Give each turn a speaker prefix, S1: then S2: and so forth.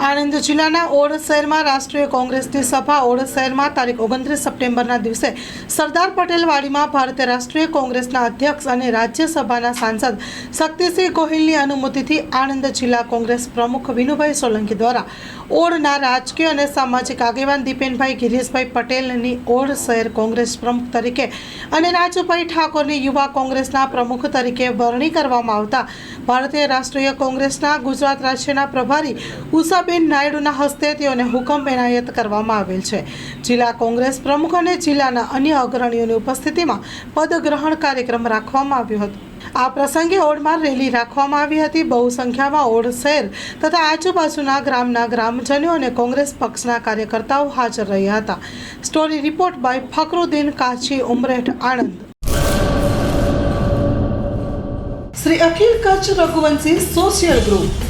S1: આણંદ જિલ્લાના ઓડ શહેરમાં રાષ્ટ્રીય કોંગ્રેસની સભા. ઓડ શહેરમાં તારીખ ઓગણત્રીસ સપ્ટેમ્બરના દિવસે સરદાર પટેલ વાડીમાં ભારતીય રાષ્ટ્રીય કોંગ્રેસના અધ્યક્ષ અને રાજ્યસભાના સાંસદ શક્તિસિંહ ગોહિલની અનુમતિથી આણંદ જિલ્લા કોંગ્રેસ પ્રમુખ વિનુભાઈ સોલંકી દ્વારા ઓડના રાજકીય અને સામાજિક આગેવાન દીપેનભાઈ ગિરીશભાઈ પટેલની ઓડ શહેર કોંગ્રેસ પ્રમુખ તરીકે અને રાજુભાઈ ઠાકોરની યુવા કોંગ્રેસના પ્રમુખ તરીકે વરણી કરવામાં આવતા ભારતીય રાષ્ટ્રીય કોંગ્રેસના ગુજરાત રાજ્યના પ્રભારી ઉષાબેન નાયડુના હસ્તે તેઓને હુકમ એનાયત કરવામાં આવેલ છે. જિલ્લા કોંગ્રેસ પ્રમુખ અને જિલ્લાના અન્ય અગ્રણીઓની ઉપસ્થિતિમાં પદગ્રહણ કાર્યક્રમ રાખવામાં આવ્યો હતો. આ પ્રસંગે ઓડમાં રેલી રાખવામાં આવી હતી. બહુ સંખ્યામાં ઓડ શહેર તથા આજુબાજુના ગ્રામના ગ્રામજનો અને કોંગ્રેસ પક્ષના કાર્યકર્તાઓ હાજર રહ્યા હતા. Story report by Fakruddin Kachhi, Umreth, Anand. Shri Akhil Kutch Raghuvanshi social group